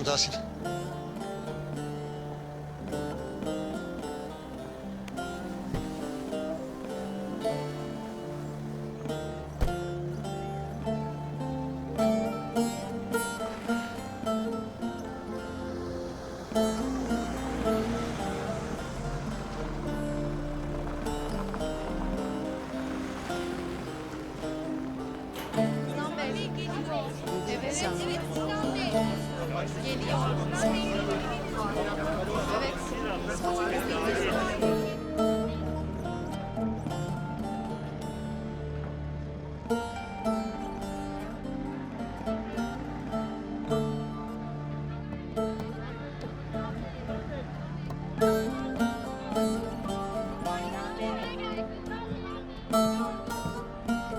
Geleceğim Tahsin. Evet. Evet. Geliyor.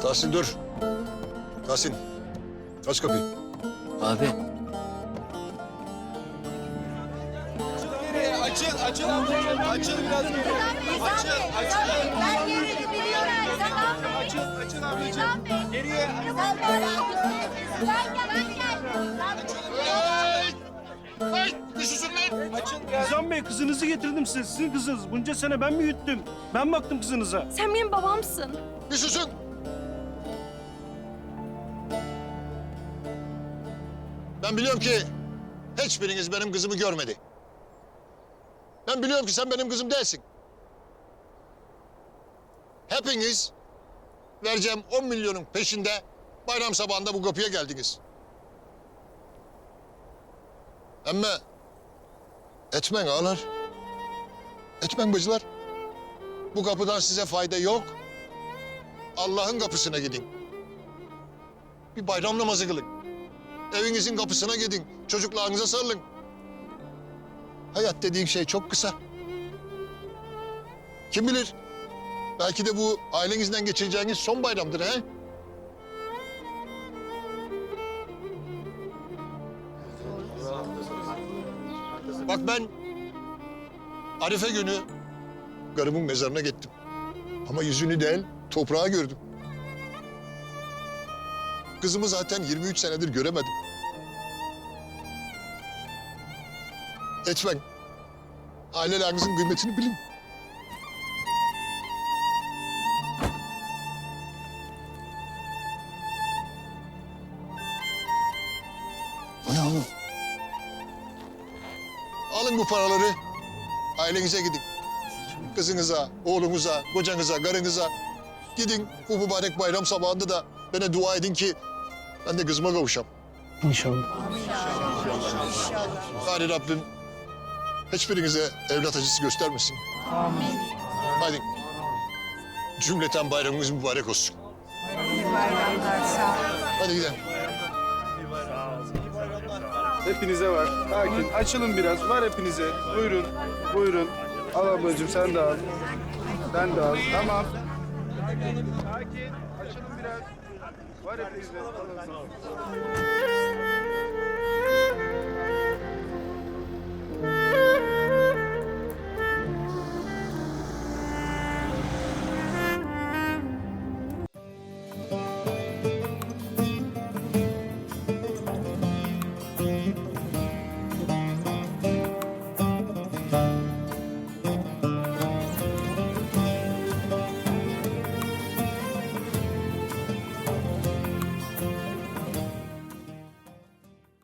Tahsin dur. Tahsin. Aç kapıyı. Abi. Açıl, açıl amcacığım. Açıl biraz geri. Açıl, açıl. Ben yerini biliyorum. Sinan Bey. Açıl, açıl amcacığım. Geriye. Bey. Ben gel, ben gel. Açıl biraz. Nizam Bey kızınızı getirdim size. Sizin kızınız. Bunca sene ben büyüttüm. Ben baktım kızınıza. Sen benim babamsın. Bir susun. Ben biliyorum ki hiçbiriniz benim kızımı görmedi. Ben biliyorum ki sen benim kızım değilsin. Hepiniz vereceğim 10 milyonun peşinde bayram sabahında bu kapıya geldiniz. Ama etmen ağalar. Etmen bacılar. Bu kapıdan size fayda yok. Allah'ın kapısına gidin. Bir bayram namazı kılın. Evinizin kapısına gidin. Çocuklarınıza sarılın. Hayat dediğin şey çok kısa. Kim bilir? Belki de bu ailenizden geçireceğiniz son bayramdır he? Bak ben Arife günü karımın mezarına gittim. Ama yüzünü değil, toprağı gördüm. Kızımı zaten 23 senedir göremedim. Etmen, ailelerinizin kıymetini bilin. Bu ne oğlum? Alın bu paraları, ailenize gidin. Kızınıza, oğlunuza, kocanıza, karınıza gidin bu mübarek bayram sabahında da bana dua edin ki ben de kızıma kavuşam. İnşallah. Bari Rabbim hiçbirinize evlat acısı göstermesin. Amin. Hadi cümleten bayramımız mübarek olsun. Hadi gidelim. Hepinize var. Sakin. Açılın biraz. Var hepinize. Buyurun. Buyurun. Al ablacığım sen de al. Sen de al. Tamam. Sakin. Açılın biraz. Var hepinize. Alın. Música